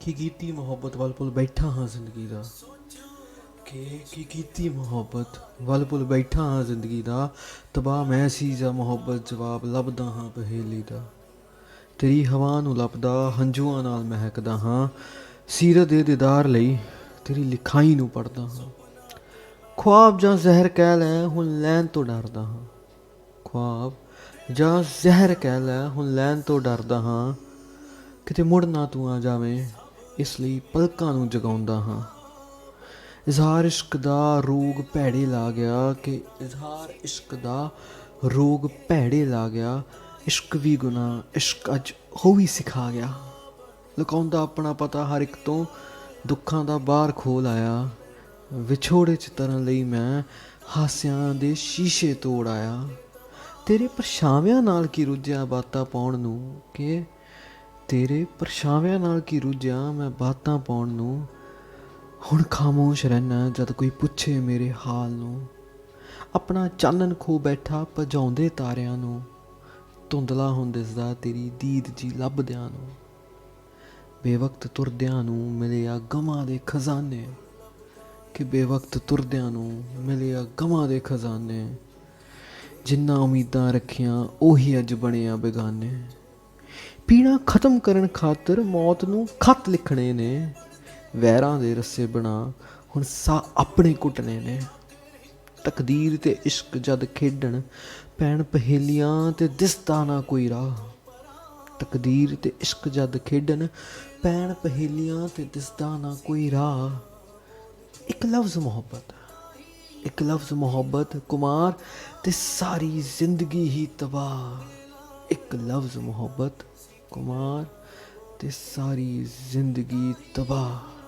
ਕੀ ਕੀਤੀ ਮੁਹੱਬਤ ਵੱਲ ਪੁਲ ਬੈਠਾ ਹਾਂ ਜ਼ਿੰਦਗੀ ਦਾ? ਕਿ, ਕੀ ਕੀਤੀ ਮੁਹੱਬਤ ਵੱਲ ਪੁਲ ਬੈਠਾ ਹਾਂ ਜ਼ਿੰਦਗੀ ਦਾ? ਤਬਾਹ ਮੈਂ ਸੀ ਜਾਂ ਮੁਹੱਬਤ ਜਵਾਬ ਲੱਭਦਾ ਹਾਂ ਪਹੇਲੀ ਦਾ। ਤੇਰੀ ਹਵਾ ਨੂੰ ਲੱਭਦਾ, ਹੰਝੂਆਂ ਨਾਲ ਮਹਿਕਦਾ ਹਾਂ। ਸੀਰਤ ਦੇ ਦੀਦਾਰ ਲਈ ਤੇਰੀ ਲਿਖਾਈ ਨੂੰ ਪੜਦਾ ਹਾਂ। ਖੁਆਬ ਜਾਂ ਜ਼ਹਿਰ ਕਹਿ ਲੈ, ਹੁਣ ਲੈਣ ਤੋਂ ਡਰਦਾ ਹਾਂ। ਖੁਆਬ ਜਾਂ ਜ਼ਹਿਰ ਕਹਿ ਲੈ, ਹੁਣ ਲੈਣ ਤੋਂ ਡਰਦਾ ਹਾਂ। ਕਿਤੇ ਮੁੜ ਨਾ ਤੂੰ ਆ ਜਾਵੇਂ। ਇਸ ਲਈ ਪਲਕਾਂ ਨੂੰ ਜਗਾਉਂਦਾ ਹਾਂ। ਇਜ਼ਹਾਰ ਇਸ਼ਕ ਦਾ ਰੋਗ ਭੈੜੇ ਲਾ ਗਿਆ ਕਿ ਇਜ਼ਹਾਰ ਇਸ਼ਕ ਦਾ ਰੋਗ ਭੈੜੇ ਲਾ ਗਿਆ। ਇਸ਼ਕ ਵੀ ਗੁਨਾਹ, ਇਸ਼ਕ ਅੱਜ ਹੋ ਵੀ ਸਿਖਾ ਗਿਆ। ਲੁਕਾਉਂਦਾ ਆਪਣਾ ਪਤਾ ਹਰ ਇੱਕ ਤੋਂ, ਦੁੱਖਾਂ ਦਾ ਬਾਹਰ ਖੋਲ ਆਇਆ। ਵਿਛੋੜੇ ਚ ਤਰਨ ਲਈ ਮੈਂ ਹਾਸਿਆਂ ਦੇ ਸ਼ੀਸ਼ੇ ਤੋੜ ਆਇਆ। ਤੇਰੇ ਪਰਛਾਵਿਆਂ ਨਾਲ ਕੀ ਰੁੱਝਿਆ ਬਾਤਾਂ ਪਾਉਣ ਨੂੰ ਕਿ ਤੇਰੇ ਪਰਛਾਵਿਆਂ ਨਾਲ ਕੀ ਰੁੱਝਿਆ, ਮੈਂ ਬਾਤਾਂ ਪਾਉਣ ਨੂੰ। ਹੁਣ ਖਾਮੋਸ਼ ਰਹਿਣਾ ਜਦ ਕੋਈ ਪੁੱਛੇ ਮੇਰੇ ਹਾਲ ਨੂੰ। ਆਪਣਾ ਚਾਨਣ ਖੋ ਬੈਠਾ, ਭਜਾਉਂਦੇ ਤਾਰਿਆਂ ਨੂੰ। ਧੁੰਦਲਾ ਹੁਣ ਦਿਸਦਾ ਤੇਰੀ ਦੀਦ ਜੀ ਲੱਭਦਿਆਂ ਨੂੰ। ਬੇਵਕਤ ਤੁਰਦਿਆਂ ਨੂੰ ਮਿਲਿਆ ਗਮਾਂ ਦੇ ਖਜ਼ਾਨੇ। ਕਿ ਬੇਵਕਤ ਤੁਰਦਿਆਂ ਨੂੰ ਮਿਲਿਆ ਗਮਾਂ ਦੇ ਖਜ਼ਾਨੇ। ਜਿੰਨਾ ਉਮੀਦਾਂ ਰੱਖੀਆਂ, ਉਹੀ ਅੱਜ ਬਣਿਆ ਬੇਗਾਨੇ। ਪੀਣਾ ਖਤਮ ਕਰਨ ਖਾਤਰ ਮੌਤ ਨੂੰ ਖਤ ਲਿਖਣੇ ਨੇ। ਵੈਰਾਂ ਦੇ ਰਸੇ ਬਣਾ ਹੁਣ ਸਾ ਆਪਣੇ ਕੁੱਟਣੇ ਨੇ। ਤਕਦੀਰ ਤੇ ਇਸ਼ਕ ਜਦ ਖੇਡਣ ਪੈਣ ਪਹੇਲੀਆਂ ਤੇ ਦਿਸਦਾ ਨਾ ਕੋਈ ਰਾਹ। ਤਕਦੀਰ ਤੇ ਇਸ਼ਕ ਜਦ ਖੇਡਣ ਪੈਣ ਪਹੇਲੀਆਂ ਤੇ ਦਿਸਦਾ ਨਾ ਕੋਈ ਰਾਹ। ਇੱਕ ਲਫ਼ਜ਼ ਮੁਹੱਬਤ, ਇੱਕ ਲਫ਼ਜ਼ ਮੁਹੱਬਤ ਕੁਮਾਰ ਤੇ ਸਾਰੀ ਜ਼ਿੰਦਗੀ ਹੀ ਤਬਾਹ। ਇੱਕ ਲਫ਼ਜ਼ ਮੁਹੱਬਤ ਕੁਮਾਰ ਤੇ ਸਾਰੀ ਜ਼ਿੰਦਗੀ ਤਬਾਹ